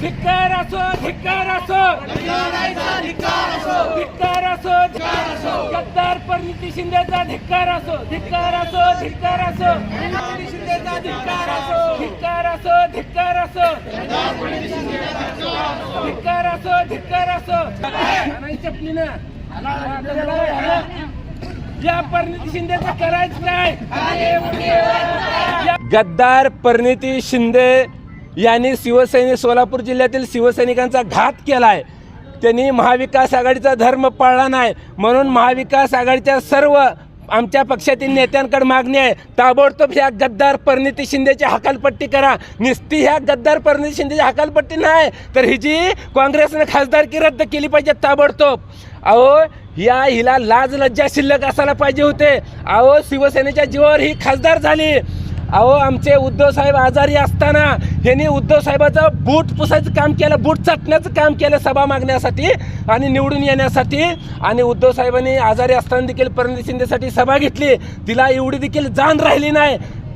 धिक्कार असो धिक्कार असो. धिक्कार असो गद्दार परिणिती शिंदेचा धिक्कार असो धिक्कार असो धिक्कार असो. शिंदेचा धिक्कार असो धिक्कार असो. धिक्कार असो धिक्कार असो. धिक्कार असो नाही. चपलीनं या परिणिती शिंदेचं करायचं काय गद्दार परिणिती शिंदे यांनी शिवसैनिक सोलापूर जिल्ह्यातील शिवसैनिकांचा घात केलाय. त्यांनी महाविकास आघाडीचा धर्म पाळला नाही. म्हणून महाविकास आघाडीच्या सर्व आमच्या पक्षातील नेत्यांकडे मागणी आहे. ताबडतोब ह्या गद्दार परिणिती शिंदेची हकालपट्टी करा. निस्ती ह्या गद्दार परिणिती शिंदेची हकालपट्टी नाही. तर ही जी काँग्रेसने खासदारकी रद्द केली पाहिजे ताबडतोब. अहो या हिला लाज लज्जा शिल्लक असायला पाहिजे होते. अहो शिवसेनेच्या जीवावर ही खासदार झाली. अहो आमचे उद्धवसाहेब आजारी असताना ह्यांनी उद्धव साहेबाचं बूट पुसायचं काम केलं बूट चाटण्याचं काम केलं सभा मागण्यासाठी आणि निवडून येण्यासाठी. आणि उद्धव साहेबांनी आजारी असताना देखील परमजी शिंदेसाठी सभा घेतली. तिला एवढी देखील जाण राहिली नाही.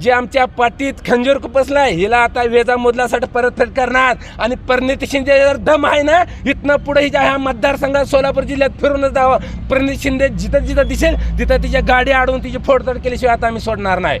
जे आमच्या पाठीत खंजीर खुपसलाय हिला आता वेजा मोदलासाठी परतफेड करणार. आणि परिणिती शिंदे जर दम आहे ना इथनं पुढे हिच्या ह्या मतदारसंघात सोलापूर जिल्ह्यात फिरूनच जावं. परिणिती शिंदे जिथं जिथं दिसेल तिथं तिच्या गाडी अडवून तिची फोडतोड केल्याशिवाय आता आम्ही सोडणार नाही.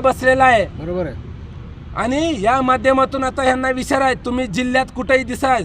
बसलेला आहे. बरोबर आहे. आणि या माध्यमातून आता ह्यांना विचार आहे तुम्ही जिल्ह्यात कुठेही दिसाल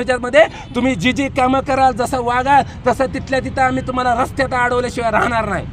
ह्याच्यामध्ये तुम्ही जी जी कामं कराल जसं वागाल तसं तिथल्या तिथं आम्ही तुम्हाला रस्त्यात अडवल्याशिवाय राहणार नाही.